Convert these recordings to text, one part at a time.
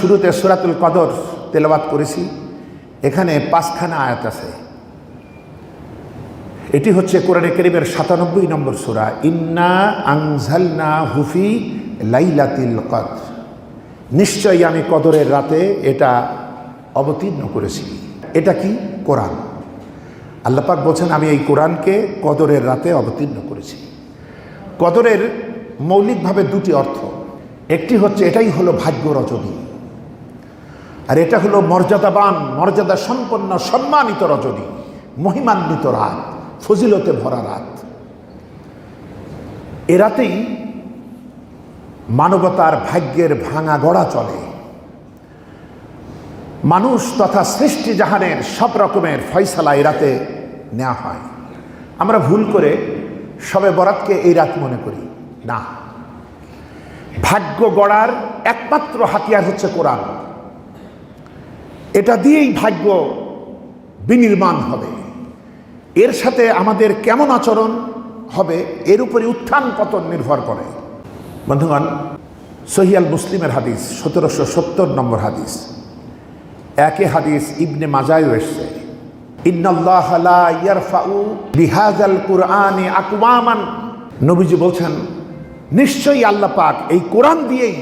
শুরুতে সুরাতুল কদর তেলাবাত করেছি। এখানে পাঁচখানা আয়াত আছে। এটি হচ্ছে কোরআনে করিমের সাতানব্বই নম্বর সুরা, ইন্না আংঝালনা হুফি লাইলাতিল কদ নিশ্চয়ই আমি কদরের রাতে এটা অবতীর্ণ করেছি। এটা কি? কোরআন। আল্লাপাক বলছেন, আমি এই কোরআনকে কদরের রাতে অবতীর্ণ করেছি। কদরের মৌলিকভাবে দুটি অর্থ। একটি হচ্ছে, এটাই হলো ভাগ্য রজনী আর এটা হলো মর্যাদাবান মর্যাদা সম্পন্ন সম্মানিত রজনী, মহিমান্বিত রাত, ফজিলতে ভরা রাত। এ রাতেই মানবতার ভাগ্যের ভাঙা গড়া চলে। মানুষ তথা সৃষ্টি জাহানের সব রকমের ফয়সালা এই রাতে নেওয়া হয়। আমরা ভুল করে সবে বরাতকে এই রাত মনে করি। না। ভাগ্য গড়ার একমাত্র হাতিয়ার হচ্ছে কোরআন। এটা দিয়েই ভাগ্য বিনির্মাণ হবে। এর সাথে আমাদের কেমন আচরণ হবে, এর উপরে উত্থান পতন নির্ভর করে। বন্ধুগণ, সহিয়াল মুসলিমের হাদিস, সতেরোশো সত্তর নম্বর হাদিস। একে হাদিস ইবনে মাজায়ও এসছে। নবীজি বলছেন, নিশ্চয়ই আল্লাহ পাক এই কোরআন দিয়েই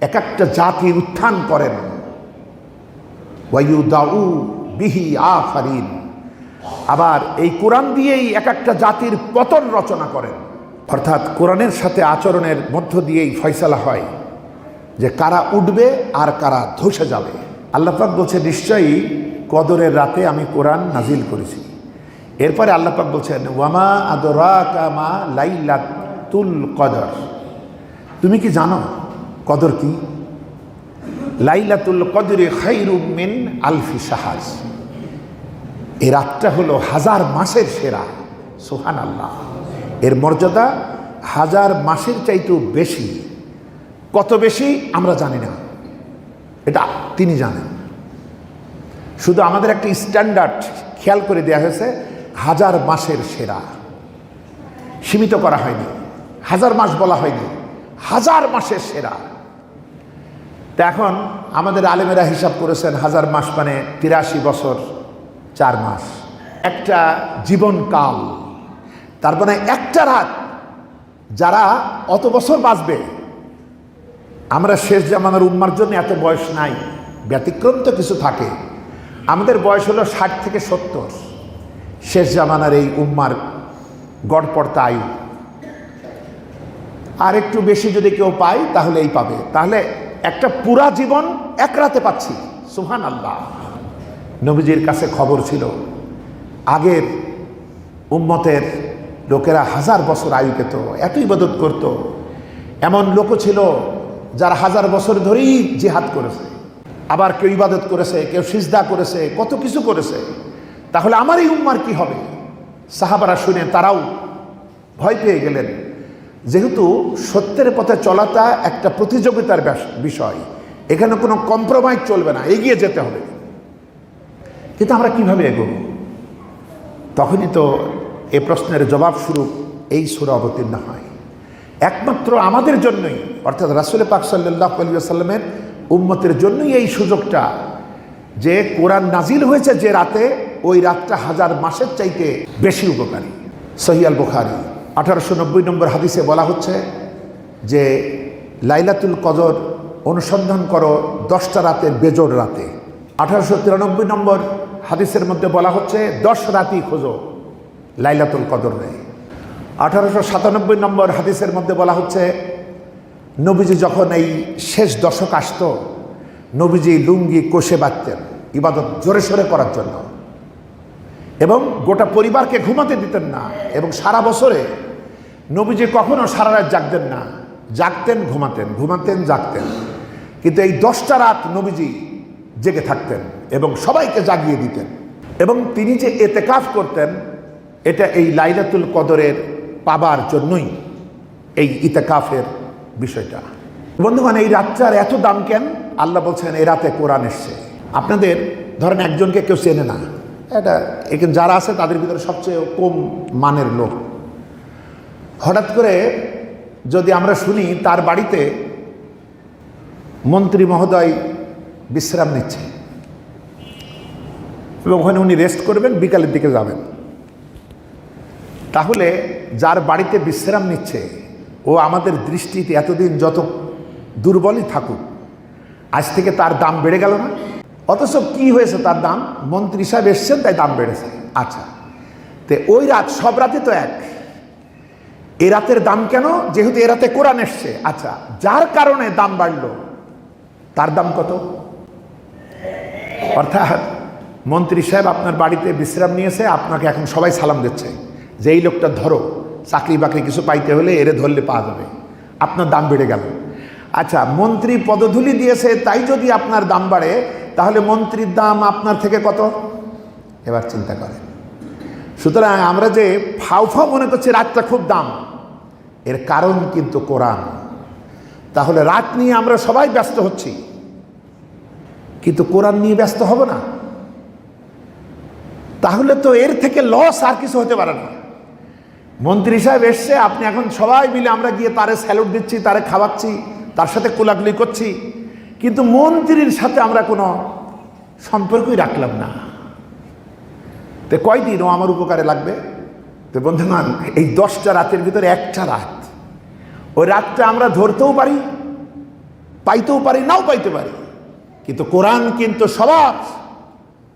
এক একটা জাতির উত্থান করেন। ওয়াইউদাউ বিহি আফারিন আবার এই কোরআন দিয়েই এক একটা জাতির পতন রচনা করেন। অর্থাৎ কোরআনের সাথে আচরণের মধ্য দিয়েই ফয়সালা হয় যে কারা উঠবে আর কারা ধসে যাবে। আল্লাপাক বলছে, নিশ্চয়ই কদরের রাতে আমি কোরআন নাজিল করেছি। এরপরে আল্লাপাক বলছেন, ওয়ামা আদরা কামা লাইলাতুল কদর। তুমি কি জানো কদর কি? লাইলাতুল কদরে খাইরুম মিন আলফি সাহাজ। এই রাতটা হলো হাজার মাসের সেরা সোহান আল্লাহ এর মর্যাদা হাজার মাসের চাইতেও বেশি। কত বেশি আমরা জানি না। এটা তিনি জানেন। শুধু আমাদের একটা স্ট্যান্ডার্ড খেয়াল করে দেওয়া হয়েছে, হাজার মাসের সেরা। সীমিত করা হয়নি। হাজার মাস বলা হয়নি। হাজার মাসের সেরা। তা এখন আমাদের আলেমেরা হিসাব করেছেন হাজার মাস মানে তিরাশি বছর, চার মাস। একটা জীবনকাল তার মানে একটা রাত যারা অত বছর বাঁচবে, আমরা শেষ জামানার উম্মার জন্য এত বয়স নাই, ব্যতিক্রম তো কিছু থাকে। আমাদের বয়স হলো ষাট থেকে সত্তর। শেষ জামানার এই উম্মার গড়পড়তা আয়ু। আর একটু বেশি যদি কেউ পায় তাহলে এই পাবে। তাহলে একটা পুরা জীবন এক রাতে পাচ্ছি। সুহান আল্লাহ নবীজির কাছে খবর ছিল, আগের উম্মতের লোকেরা হাজার বছর আয়ু পেত, এত ইবাদত করত। এমন লোকও ছিল যারা হাজার বছর ধরেই জিহাদ করেছে। আবার কেউ ইবাদত করেছে, কেউ সিজদা করেছে, কত কিছু করেছে। তাহলে আমার এই উম্মার কি হবে? সাহাবারা শুনে তারাও ভয় পেয়ে গেলেন। যেহেতু সত্যের পথে চলাটা একটা প্রতিযোগিতার বিষয়। এখানে কোনো কম্প্রোমাইজ চলবে না, এগিয়ে যেতে হবে। কিন্তু আমরা কীভাবে এগোব? তখনই তো এ প্রশ্নের জবাব স্বরূপ এই সুরা অবতীর্ণ হয়। একমাত্র আমাদের জন্যই, অর্থাৎ রাসুল পাক সাল্লাহ আলিয়াল্লামের উম্মতের জন্যই এই সুযোগটা, যে কোরআন নাজিল হয়েছে যে রাতে, ওই রাতটা হাজার মাসের চাইতে বেশি উপকারী। সহিয়াল বুখারি আঠারোশো নব্বই নম্বর হাদিসে বলা হচ্ছে যে লাইলাতুল কদর অনুসন্ধান করো দশটা রাতের বেজোড় রাতে। আঠারোশো তিরানব্বই নম্বর হাদিসের মধ্যে বলা হচ্ছে দশ রাতই খোঁজো লাইলাতুল কদর নেই। আঠারোশো সাতানব্বই নম্বর হাদিসের মধ্যে বলা হচ্ছে নবীজি যখন এই শেষ দশক আসত, নবীজি লুঙ্গি কষে বাঁধতেন ইবাদত জোরে সোরে করার জন্য। এবং গোটা পরিবারকে ঘুমাতে দিতেন না এবং সারা বছরে নবীজি কখনো সারা রাত জাগতেন না। জাগতেন, ঘুমাতেন ঘুমাতেন, জাগতেন। কিন্তু এই দশটা রাত নবীজি জেগে থাকতেন এবং সবাইকে জাগিয়ে দিতেন। এবং তিনি যে এতেকাফ করতেন, এটা এই লাইলাতুল কদরের পাবার জন্যই এই ইতেকাফের বিষয়টা। বন্ধুগণ, এই রাতটার এত দাম কেন? আল্লাহ বলছেন এই রাতে কোরআন এসছে। আপনাদের, ধরেন একজনকে কেউ চেনে না। এটা, এখানে যারা আছে, তাদের ভিতরে সবচেয়ে কম মানের লোক। হঠাৎ করে যদি আমরা শুনি, তার বাড়িতে মন্ত্রী মহোদয় বিশ্রাম নিচ্ছে। এবং ওখানে উনি রেস্ট করবেন, বিকালের দিকে যাবেন। তাহলে যার বাড়িতে বিশ্রাম নিচ্ছে, ও আমাদের দৃষ্টিতে এতদিন যত দুর্বলই থাকুক, আজ থেকে তার দাম বেড়ে গেল না? অথচ কি হয়েছে তার দাম? মন্ত্রী সাহেব এসছেন, তাই দাম বেড়েছে। আচ্ছা তে ওই রাত, সব রাতে তো এক। এ রাতের দাম কেন? যেহেতু এ রাতে কোরআন এসছে। আচ্ছা যার কারণে দাম বাড়লো, তার দাম কত? অর্থাৎ মন্ত্রী সাহেব আপনার বাড়িতে বিশ্রাম নিয়েছে, আপনাকে এখন সবাই সালাম দিচ্ছে। যে এই লোকটা ধরো, চাকরি বাকরি কিছু পাইতে হলে এরে ধরলে পাওয়া যাবে। আপনার দাম বেড়ে গেল। আচ্ছা মন্ত্রী পদধূলি দিয়েছে, তাই যদি আপনার দাম বাড়ে, তাহলে মন্ত্রীর দাম আপনার থেকে কত? এবার চিন্তা করেন। সুতরাং আমরা যে ফাউ মনে করছি, রাতটা খুব দাম। এর কারণ কিন্তু কোরআন। তাহলে রাত নিয়ে আমরা সবাই ব্যস্ত হচ্ছি। কিন্তু কোরআন নিয়ে ব্যস্ত হব না। তাহলে তো এর থেকে লস আর কিছু হতে পারে না। মন্ত্রী সাহেব এসছে, আপনি এখন সবাই মিলে আমরা গিয়ে তারে স্যালুট দিচ্ছি, তারে খাওয়াচ্ছি, তার সাথে কোলাগুলি করছি। কিন্তু মন্ত্রীর সাথে আমরা কোনো সম্পর্কই রাখলাম না। তো কয়দিন ও আমার উপকারে লাগবে? তো বন্ধুগণ, এই দশটা রাতের ভিতরে একটা রাত। ওই রাতটা আমরা ধরতেও পারি, পাইতেও পারি, নাও পাইতে পারি। কিন্তু কোরআন কিন্তু সবার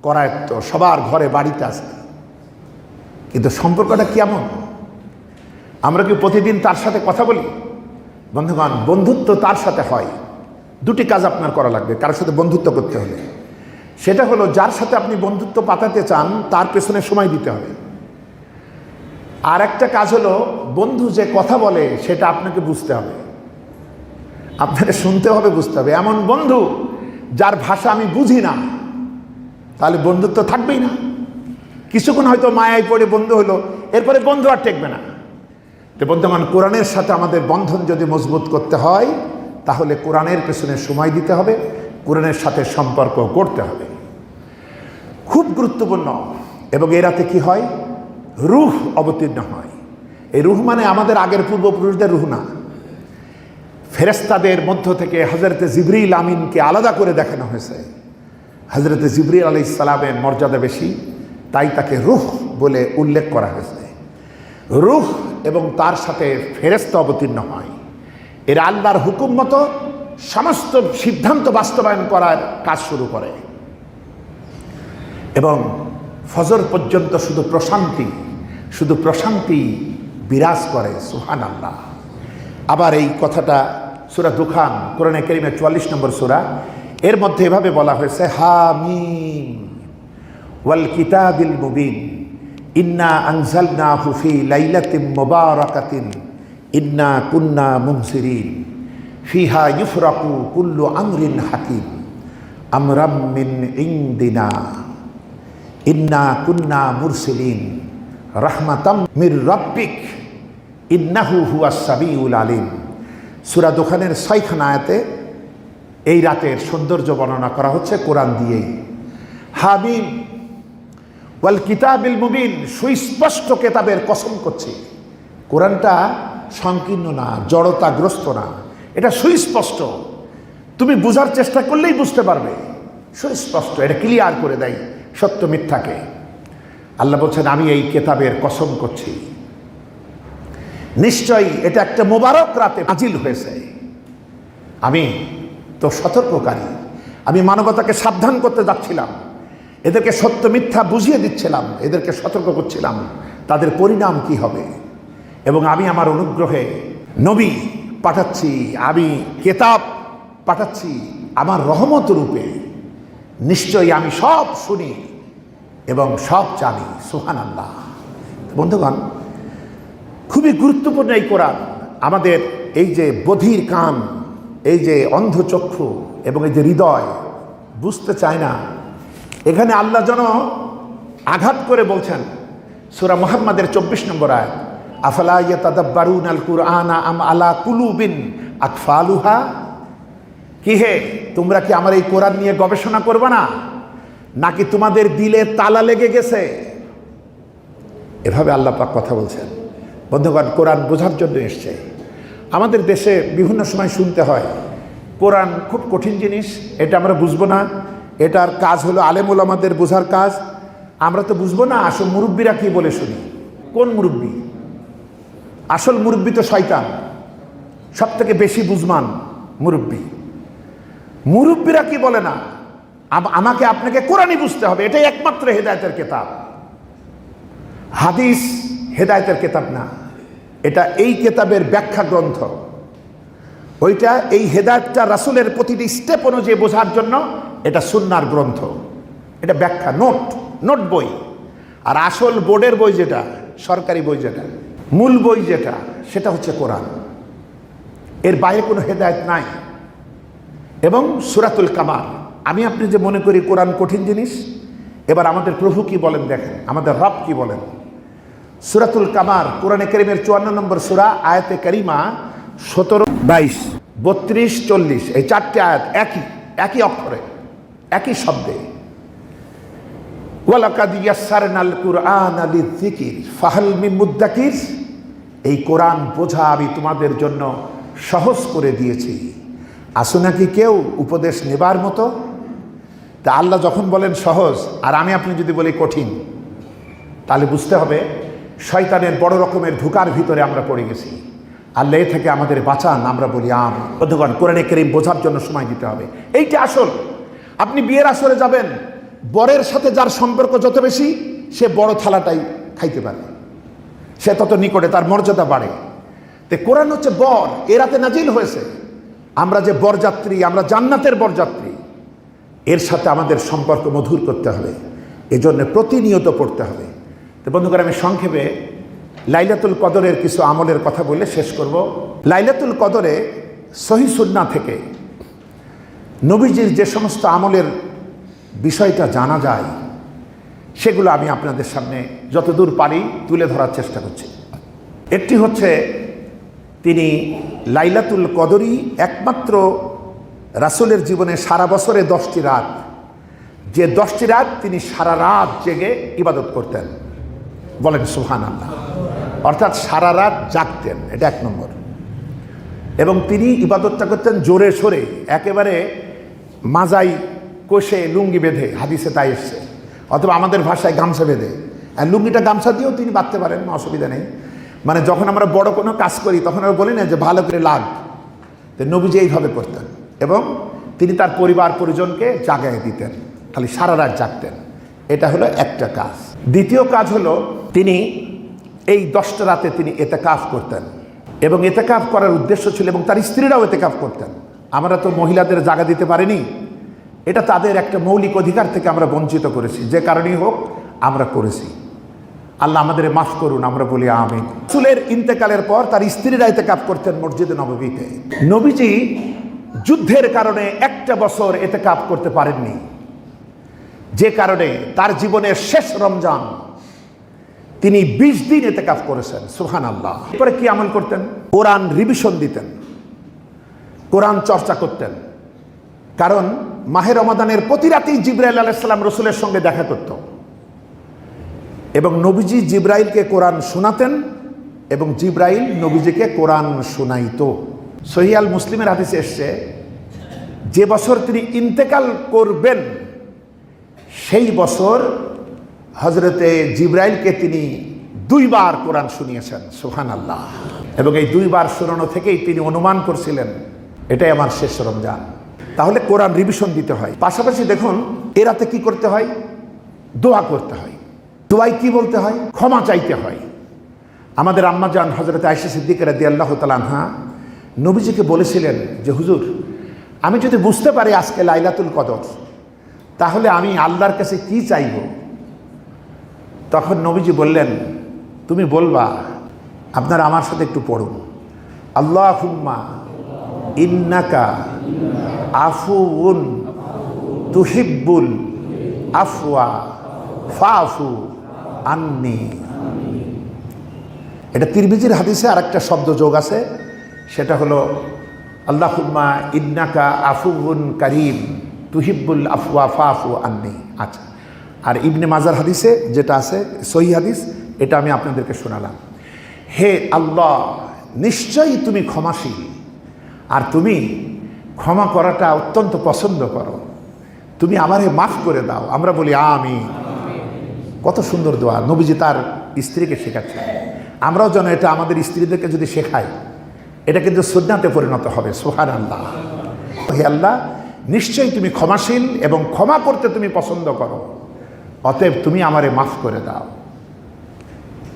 করায়ত্ত, সবার ঘরে বাড়িতে আছে। কিন্তু সম্পর্কটা কেমন আমরা কি প্রতিদিন তার সাথে কথা বলি? বন্ধুগণ, বন্ধুত্ব তার সাথে হয়। দুটি কাজ আপনার করা লাগবে, কারোর সাথে বন্ধুত্ব করতে হলে। সেটা হলো, যার সাথে আপনি বন্ধুত্ব পাতাতে চান, তার পেছনে সময় দিতে হবে। আর একটা কাজ হলো, বন্ধু যে কথা বলে, সেটা আপনাকে বুঝতে হবে। আপনাকে শুনতে হবে, বুঝতে হবে। এমন বন্ধু যার ভাষা আমি বুঝি না, তাহলে বন্ধুত্ব থাকবেই না। কিছুক্ষণ হয়তো মায়ায় পড়ে বন্ধু হলো, এরপরে বন্ধু আর টেকবে না। তো বন্ধুমান কোরআনের সাথে আমাদের বন্ধন যদি মজবুত করতে হয়, তাহলে কোরআনের পেছনে সময় দিতে হবে, কোরআনের সাথে সম্পর্ক করতে হবে। খুব গুরুত্বপূর্ণ। এবং এ রাতে কি হয়? রুহ অবতীর্ণ হয়। এই রুহ মানে আমাদের আগের পূর্বপুরুষদের রুহ না। ফেরেস্তাদের মধ্য থেকে হজরতে জিবরিল আমিনকে আলাদা করে দেখানো হয়েছে। হজরতে জিবরিল আলি ইসলামের মর্যাদা বেশি, তাই তাকে রুহ বলে উল্লেখ করা হয়েছে। রুহ এবং তার সাথে ফেরেস্তা অবতীর্ণ হয়। এরা আল্লাহর হুকুম মতো সমস্ত সিদ্ধান্ত বাস্তবায়ন করার কাজ শুরু করে। এবং ফজর পর্যন্ত শুধু প্রশান্তি শুধু প্রশান্তি বিরাজ করে সুহান আল্লাহ আবার এই কথাটা সুরা দুখান, কোরআনে কেরিমের চুয়াল্লিশ নম্বর সুরা, এর মধ্যে এভাবে বলা হয়েছে, হামিম, ওয়াল কিতাবিল মুবিন, ইন্না আনজালনা হুফি লাইলাতিম মুবারাকাতিন, ইন্না কুন্না মুনসিরিন, ফিহা ইউফরাকু কুল্লু আমরিন হাকিম, আমরাম মিন ইনদিনা, ইন্না কুন্না মুরসিলিন। রাহমাতাম মির রব্বিক, ইন্নাহু হুয়া সাবিউল আলিম। সুরা দোকানের আয়াতে এই রাতের সৌন্দর্য বর্ণনা করা হচ্ছে কোরআন দিয়েই। হাবিব, ওয়াল কিতাবিল মুবিন, সুস্পষ্ট কেতাবের কসম করছে। কোরআনটা সংকীর্ণ না, জড়তাগ্রস্ত না, এটা সুস্পষ্ট। তুমি বোঝার চেষ্টা করলেই বুঝতে পারবে। সুস্পষ্ট, এটা ক্লিয়ার করে দেয় সত্য মিথ্যাকে। আল্লাহ বলছেন, আমি এই কেতাবের কসম করছি। নিশ্চয়ই এটা একটা মোবারক রাতে নাজিল হয়েছে। আমি তো সতর্ককারী। আমি মানবতাকে সাবধান করতে যাচ্ছিলাম। এদেরকে সত্য মিথ্যা বুঝিয়ে দিচ্ছিলাম। এদেরকে সতর্ক করছিলাম। তাদের পরিণাম কি হবে? এবং আমি আমার অনুগ্রহে নবী পাঠাচ্ছি, আমি কেতাব পাঠাচ্ছি আমার রহমত রূপে। নিশ্চয়ই আমি সব শুনি। এবং সব জানি সুহান আল্লাহ বন্ধুগণ, খুবই গুরুত্বপূর্ণ এই কোরআন। আমাদের এই যে বধির কান, এই যে অন্ধ চক্ষু এবং এই যে হৃদয়, বুঝতে চায় না। এখানে আল্লাহ যেন আঘাত করে বলছেন, সুরা মোহাম্মদের চব্বিশ নম্বর আয় আফলা ইয়াতাদাব্বারুন আল কুরআনা আম আলা কুলুবিন আকফালুহা? কি হে, তোমরা কি আমার এই কোরআন নিয়ে গবেষণা করবে না? নাকি তোমাদের দিলে তালা লেগে গেছে? এভাবে আল্লাহ পাক কথা বলছেন। বন্ধুগণ, কোরআন বোঝার জন্য এসছে। আমাদের দেশে বিভিন্ন সময় শুনতে হয়, কোরআন খুব কঠিন জিনিস, এটা আমরা বুঝব না। এটার কাজ হলো আলেমুল আমাদের বোঝার কাজ। আমরা তো বুঝব না আসল মুরব্বীরা কি বলে শুনি। কোন মুরব্বী? আসল মুরব্বী তো শয়তান। সব থেকে বেশি বুঝমান মুরব্বী। মুরব্বীরা কি বলে না? আমাকে আপনাকে কোরআনই বুঝতে হবে, এটাই একমাত্র হেদায়তের কেতাব। হাদিস হেদায়তের কেতাব না, এটা এই কেতাবের ব্যাখ্যা গ্রন্থ। ওইটা এই হেদায়তটা রাসুলের প্রতিটি স্টেপ অনুযায়ী বোঝার জন্য এটা সুন্নার গ্রন্থ। এটা ব্যাখ্যা, নোট নোট বই। আর আসল বোর্ডের বই যেটা, সরকারি বই যেটা, মূল বই যেটা, সেটা হচ্ছে কোরআন। এর বাইরে কোনো হেদায়ত নাই। এবং সুরাতুল কামার আমি আপনি যে মনে করি কোরআন কঠিন জিনিস, এবার আমাদের প্রভু কি বলেন দেখেন, আমাদের রব কি বলেন? সুরাতুল কামার, কোরআনে করিমের চুয়ান্ন নম্বর সুরা, আয়াতে করিমা সতেরো, বাইশ, বত্রিশ, চল্লিশ, এই চারটে আয়াত একই একই অক্ষরে, একই শব্দে। এই কোরআন বোঝা আমি তোমাদের জন্য সহজ করে দিয়েছি। আসো নাকি কেউ উপদেশ নেবার মতো তা আল্লাহ যখন বলেন সহজ, আর আমি আপনি যদি বলি কঠিন, তাহলে বুঝতে হবে শয়তানের বড় রকমের ধোকার ভিতরে আমরা পড়ে গেছি। আল্লাহ থেকে আমাদের বাঁচান, আমরা বলি আম। বন্ধুগণ, কোরআনে কেরিম বোঝার জন্য সময় দিতে হবে। এইটা আসল। আপনি বিয়ের আসরে যাবেন, বরের সাথে যার সম্পর্ক যত বেশি, সে বড় থালাটাই খাইতে পারে। সে তত নিকটে, তার মর্যাদা বাড়ে। তে কোরআন হচ্ছে বর, এ রাতে নাজিল হয়েছে। আমরা যে বরযাত্রী, আমরা জান্নাতের বরযাত্রী এর সাথে আমাদের সম্পর্ক মধুর করতে হবে। এজন্য প্রতিনিয়ত পড়তে হবে। তো বন্ধুগণ, আমি সংক্ষেপে লাইলাতুল কদরের কিছু আমলের কথা বলে শেষ করব। লাইলাতুল কদরে সহি সুন্না থেকে নবীজির যে সমস্ত আমলের বিষয়টা জানা যায়, সেগুলো আমি আপনাদের সামনে যতদূর পারি তুলে ধরার চেষ্টা করছি। একটি হচ্ছে, তিনি লাইলাতুল কদরই একমাত্র রাসূলের জীবনে সারা বছরে দশটি রাত। যে দশটি রাত তিনি সারা রাত জেগে ইবাদত করতেন। বলেন সুহান আল্লাহ অর্থাৎ সারা রাত জাগতেন, এটা এক নম্বর। এবং তিনি ইবাদতটা করতেন জোরে সোরে, একেবারে মাজাই কোষে লুঙ্গি বেঁধে, হাদিসে তাই এসছে। অথবা আমাদের ভাষায় গামছা বেঁধে। আর লুঙ্গিটা গামছা দিয়েও তিনি বাঁধতে পারেন অসুবিধা নেই। মানে যখন আমরা বড় কোনো কাজ করি, তখন আমরা বলি না যে ভালো করে লাগ। তো নবীজি এইভাবে করতেন। এবং তিনি তার পরিবার পরিজনকে জাগায় দিতেন, খালি সারা রাত জাগতেন। এটা হলো একটা কাজ। দ্বিতীয় কাজ হলো তিনি এই দশটা রাতে তিনি এতেকাফ করতেন এবং এতেকাফ করার উদ্দেশ্য ছিল এবং তার স্ত্রীরাও এতেকাফ করতেন। আমরা তো মহিলাদের জাগা দিতে পারিনি। এটা তাদের একটা মৌলিক অধিকার থেকে আমরা বঞ্চিত করেছি। যে কারণেই হোক, আমরা করেছি। আল্লাহ আমাদের মাফ করুন, আমরা বলি আমি চুলের ইন্তেকালের পর তার স্ত্রীরা এতেকাফ করতেন মসজিদে নববীতে। নবীজি যুদ্ধের কারণে একটা বছর এতেকাফ করতে পারেননি। যে কারণে তার জীবনের শেষ রমজান তিনি বিশ দিন এতেকাফ করেছেন সুহান আল্লাহ এরপরে কি আমল করতেন? কোরআন রিভিশন দিতেন, কোরআন চর্চা করতেন। কারণ মাহে রমাদানের প্রতি রাতেই জিব্রাইল আলাইসাল্লাম রসুলের সঙ্গে দেখা করত। এবং নবীজি জিব্রাইলকে কোরআন শোনাতেন এবং জিব্রাইল নবীজিকে কোরআন শোনাইতো। সহিয়াল মুসলিমের হাদিসে এসছে, যে বছর তিনি ইন্তেকাল করবেন, সেই বছর হজরতে জিব্রাইলকে তিনি দুইবার কোরআন শুনিয়েছেন সুহান আল্লাহ এবং এই দুইবার শোনানো থেকেই তিনি অনুমান করছিলেন, এটাই আমার শেষ রমজান। তাহলে কোরআন রিভিশন দিতে হয়। পাশাপাশি দেখুন, এরাতে কি করতে হয়? দোয়া করতে হয়। দোয়াই কি বলতে হয়? ক্ষমা চাইতে হয়। আমাদের আম্মাজান হজরত আয়সা সিদ্দিক রাদি আল্লাহ তালানহা নবীজিকে বলেছিলেন যে, হুজুর, আমি যদি বুঝতে পারি আজকে লাইলাতুল কদর, তাহলে আমি আল্লাহর কাছে কি চাইব? তখন নবীজি বললেন, তুমি বলবা, আপনারা আমার সাথে একটু পড়ুন। আল্লাহ হুম্মা ইন্নাকা আফুউন তুহিব্বুল আফওয়া ফাফু আন্নি। এটা তিরবিজির হাদিসে আর একটা শব্দ যোগ আছে। সেটা হলো আল্লাহ হুম্মা ইন্নাকা আফুউন করিম, তুহিব্বুল আফওয়া ফাফু আন্নি। আচ্ছা আর ইবনে মাজার হাদিসে যেটা আছে, সহি হাদিস, এটা আমি আপনাদেরকে শোনালাম। হে আল্লাহ, নিশ্চয়ই তুমি ক্ষমাশীল, আর তুমি ক্ষমা করাটা অত্যন্ত পছন্দ করো। তুমি আমারে মাফ করে দাও। আমরা বলি আমি কত সুন্দর দোয়া, নবীজি তার স্ত্রীকে শেখাচ্ছে আমরাও যেন এটা আমাদের স্ত্রীদেরকে যদি শেখাই এটা কিন্তু সুন্নাতে পরিণত হবে সোহান আল্লাহ আল্লাহ, নিশ্চয়ই তুমি ক্ষমাশীল এবং ক্ষমা করতে তুমি পছন্দ করো। অতএব তুমি আমারে মাফ করে দাও।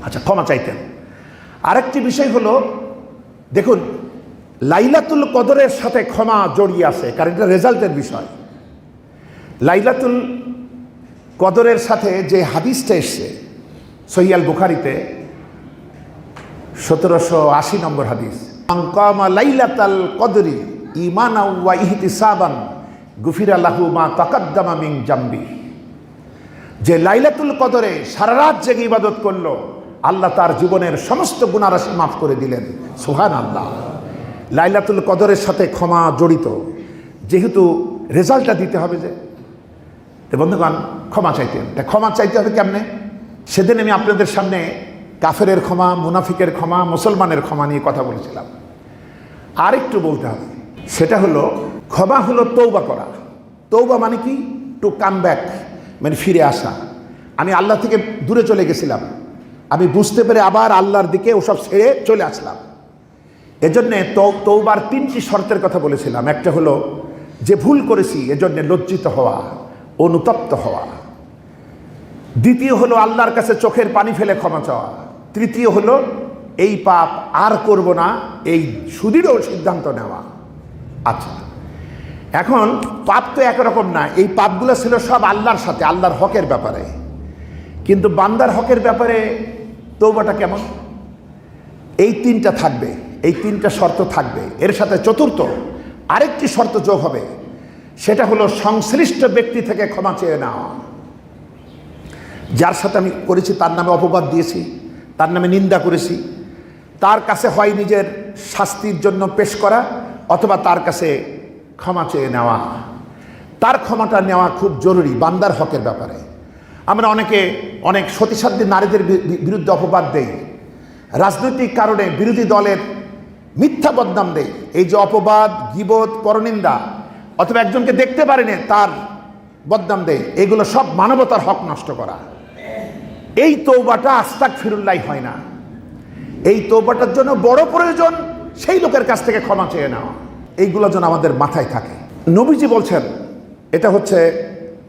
আচ্ছা ক্ষমা চাইতেন। আরেকটি বিষয় হলো, দেখুন, লাইলাতুল কদরের সাথে ক্ষমা জড়িয়ে আছে, কারণ এটা রেজাল্টের বিষয়। লাইলাতুল কদরের সাথে যে হাদিসটা এসছে সহিয়াল বুখারিতে, সতেরোশো আশি নম্বর হাদিস। মা মিং জাম্বি। যে লাইলাতুল কদরে সারা রাত জেগে ইবাদত করল, আল্লাহ তার জীবনের সমস্ত গুণারাশি মাফ করে দিলেন। সুহান আল্লাহ লাইলাতুল কদরের সাথে ক্ষমা জড়িত। যেহেতু রেজাল্টটা দিতে হবে যে। বন্ধুগণ, ক্ষমা চাইতেন তা ক্ষমা চাইতে হবে কেমনে? সেদিন আমি আপনাদের সামনে কাফেরের ক্ষমা, মুনাফিকের ক্ষমা, মুসলমানের ক্ষমা নিয়ে কথা বলেছিলাম। আর একটু বলতে হবে, সেটা হলো ক্ষমা হলো তৌবা করা। তৌবা মানে কি? টু কাম ব্যাক মানে ফিরে আসা। আমি আল্লাহ থেকে দূরে চলে গেছিলাম। আমি বুঝতে পেরে আবার আল্লাহর দিকে ওসব ছেড়ে চলে আসলাম। এজন্যে তৌবার তিনটি শর্তের কথা বলেছিলাম। একটা হলো, যে ভুল করেছি, এজন্যে লজ্জিত হওয়া, অনুতপ্ত হওয়া। দ্বিতীয় হলো, আল্লাহর কাছে চোখের পানি ফেলে ক্ষমা চাওয়া। তৃতীয় হলো, এই পাপ আর করব না, এই সুদৃঢ় সিদ্ধান্ত নেওয়া। আচ্ছা এখন পাপ তো একরকম না, এই পাপগুলো ছিল সব আল্লাহর সাথে, আল্লাহর হকের ব্যাপারে। কিন্তু বান্দার হকের ব্যাপারে তৌবাটা কেমন? এই তিনটা থাকবে, এই তিনটা শর্ত থাকবে। এর সাথে চতুর্থ, আরেকটি শর্ত যোগ হবে, সেটা হলো সংশ্লিষ্ট ব্যক্তি থেকে ক্ষমা চেয়ে নেওয়া। যার সাথে আমি করেছি, তার নামে অপবাদ দিয়েছি। তার নামে নিন্দা করেছি। তার কাছে হয় নিজের শাস্তির জন্য পেশ করা অথবা তার কাছে ক্ষমা চেয়ে নেওয়া। তার ক্ষমাটা নেওয়া খুব জরুরি বান্দার হকের ব্যাপারে। আমরা অনেকে অনেক সতীসাধ্যী নারীদের বিরুদ্ধে অপবাদ দেই। রাজনৈতিক কারণে বিরোধী দলের মিথ্যা বদনাম দেয় এই যে অপবাদ গিবোধ পরনিন্দা অথবা একজনকে দেখতে পারেনি, তার বদনাম দেয় এগুলো সব মানবতার হক নষ্ট করা। এই তৌবাটা আস্তাক ফিরুল্লাই হয় না। এই তৌবাটার জন্য বড় প্রয়োজন সেই লোকের কাছ থেকে ক্ষমা চেয়ে নেওয়া। এইগুলো যেন আমাদের মাথায় থাকে। নবীজি বলছেন, এটা হচ্ছে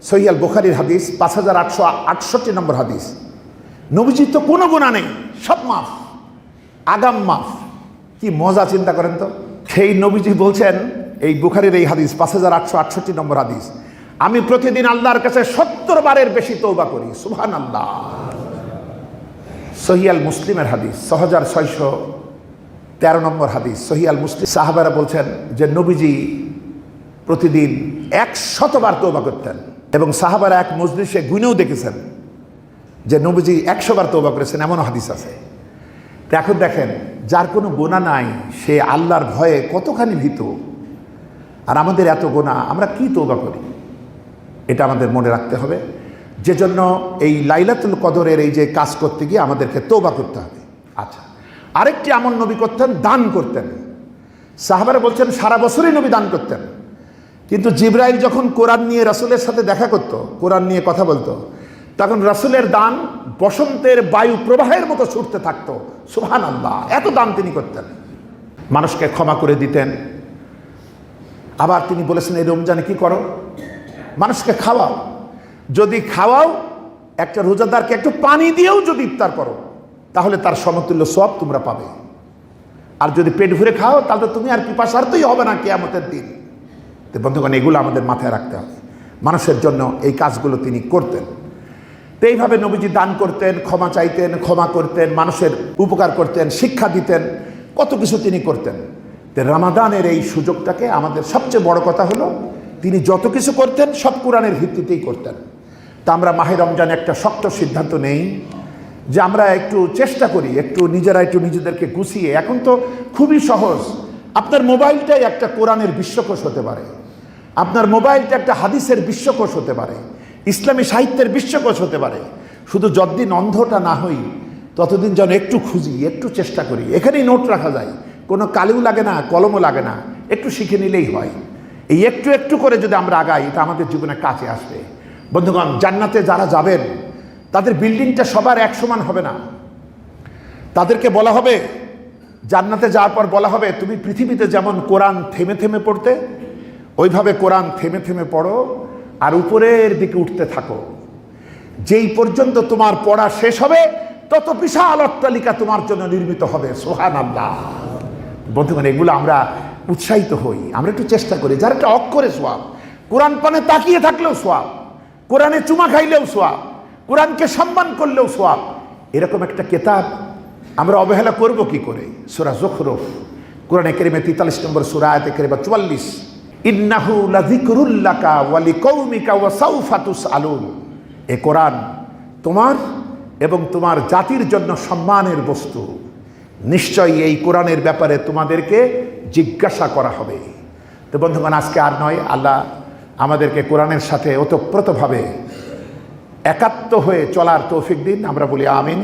সৈয়াল বুখারির হাদিস, পাঁচ হাজার আটশো আটষট্টি নম্বর হাদিস। নবীজির তো কোনো গুণা নেই, সব মাফ। আগাম মাফ। কি মজা, চিন্তা করেন তো। সেই নবীজি বলছেন, এই বুখারির এই হাদিস, পাঁচ হাজার আটশো আটষট্টি নম্বর হাদিস, আমি প্রতিদিন আল্লাহর কাছে সত্তর বারের বেশি তৌবা করি সুহান আল্লাহ সহিয়াল মুসলিমের হাদিস ছ হাজার ছয়শো তেরো নম্বর হাদিস, সহিয়াল মুসলিম সাহাবারা বলছেন যে নবীজি প্রতিদিন এক শতবার তৌবা করতেন এবং সাহাবারা এক মজলিসে গুনেও দেখেছেন যে নবীজি একশোবার তৌবা করেছেন, এমনও হাদিস আছে। এখন দেখেন, যার কোনো গোনা নাই, সে আল্লাহর ভয়ে কতখানি ভীত? আর আমাদের এত গোনা, আমরা কি তৌবা করি? এটা আমাদের মনে রাখতে হবে। যে জন্য এই লাইলাতুল কদরের এই যে কাজ করতে গিয়ে আমাদেরকে তৌবা করতে হবে। আচ্ছা। আরেকটি আমল নবী করতেন দান করতেন। সাহাবারা বলছেন সারা বছরই নবী দান করতেন। কিন্তু জিব্রাইল যখন কোরআন নিয়ে রাসূলের সাথে দেখা করত কোরআন নিয়ে কথা বলতো তখন রাসুলের দান বসন্তের বায়ু প্রবাহের মতো ছুটতে থাকতো। সুহান আল্লাহ এত দান তিনি করতেন। মানুষকে ক্ষমা করে দিতেন। আবার তিনি বলেছেন এই রমজানে কি করো? মানুষকে খাওয়াও। যদি খাওয়াও, একটা রোজাদারকে একটু পানি দিয়েও যদি ইফতার করো, তাহলে তার সমতুল্য সব তোমরা পাবে। আর যদি পেট ভরে খাও, তাহলে তুমি আর পিপাসার্থই হবে না কেয়ামতের দিন। তো বন্ধুগণ, এগুলো আমাদের মাথায় রাখতে হবে। মানুষের জন্য এই কাজগুলো তিনি করতেন। তো এইভাবে নবীজি দান করতেন, ক্ষমা চাইতেন, ক্ষমা করতেন, মানুষের উপকার করতেন, শিক্ষা দিতেন, কত কিছু তিনি করতেন। তো রামাদানের এই সুযোগটাকে আমাদের সবচেয়ে বড় কথা হলো, তিনি যত কিছু করতেন, সব কোরআনের ভিত্তিতেই করতেন। তা আমরা মাহে রমজানে একটা শক্ত সিদ্ধান্ত নেই যে আমরা একটু চেষ্টা করি, একটু নিজেরা একটু নিজেদেরকে গুছিয়ে। এখন তো খুবই সহজ। আপনার মোবাইলটাই একটা কোরআনের বিশ্বকোষ হতে পারে। আপনার মোবাইলটা একটা হাদিসের বিশ্বকোষ হতে পারে। ইসলামী সাহিত্যের বিশ্বকোষ হতে পারে। শুধু যতদিন অন্ধটা না হই, ততদিন যেন একটু খুঁজি, একটু চেষ্টা করি। এখানেই নোট রাখা যায়। কোনো কালিও লাগে না, কলমও লাগে না। একটু শিখে নিলেই হয়। এই একটু একটু করে যদি আমরা আগাই এটা আমাদের জীবনে কাছে আসবে। বন্ধুগণ, জান্নাতে যারা যাবেন, তাদের বিল্ডিংটা সবার এক সমান হবে না। তাদেরকে বলা হবে, জান্নাতে যাওয়ার পর বলা হবে, তুমি পৃথিবীতে যেমন কোরআন থেমে থেমে পড়তে, ওইভাবে কোরআন থেমে থেমে পড়ো আর উপরের দিকে উঠতে থাকো। যেই পর্যন্ত তোমার পড়া শেষ হবে, তত বিশাল অট্টালিকা তোমার জন্য নির্মিত হবে। সোহান আল্লাহ বন্ধুগণ, এগুলো আমরা উৎসাহিত হই। আমরা একটু চেষ্টা করি, যার একটা অক্ষরে সোয়াব। কোরআন পানে তাকিয়ে থাকলেও সোয়াব। কোরআনে চুমা খাইলেও সোয়াব, কোরআনকে সম্মান করলেও সোয়াব। এরকম একটা কেতাব আমরা অবহেলা করব কি করে? সুরা জখরফ, কোরআনে কেরিমে তেতাল্লিশ নম্বর সুরা, আয়তে কেরিমা চুয়াল্লিশ। ইন্নাহু লাযিকরুল্লাকা ওয়া লিকৌমিকা ওয়া সাউফা তুসআলুন। এ কোরআন তোমার এবং তোমার জাতির জন্য সম্মানের বস্তু। নিশ্চয়ই এই কোরআনের ব্যাপারে তোমাদেরকে জিজ্ঞাসা করা হবে। তো বন্ধুগণ, আজকে আর নয়, আল্লাহ আমাদেরকে কোরআনের সাথে ওতপ্রোতভাবে একাত্ম হয়ে চলার তৌফিক দিন। আমরা বলি আমিন।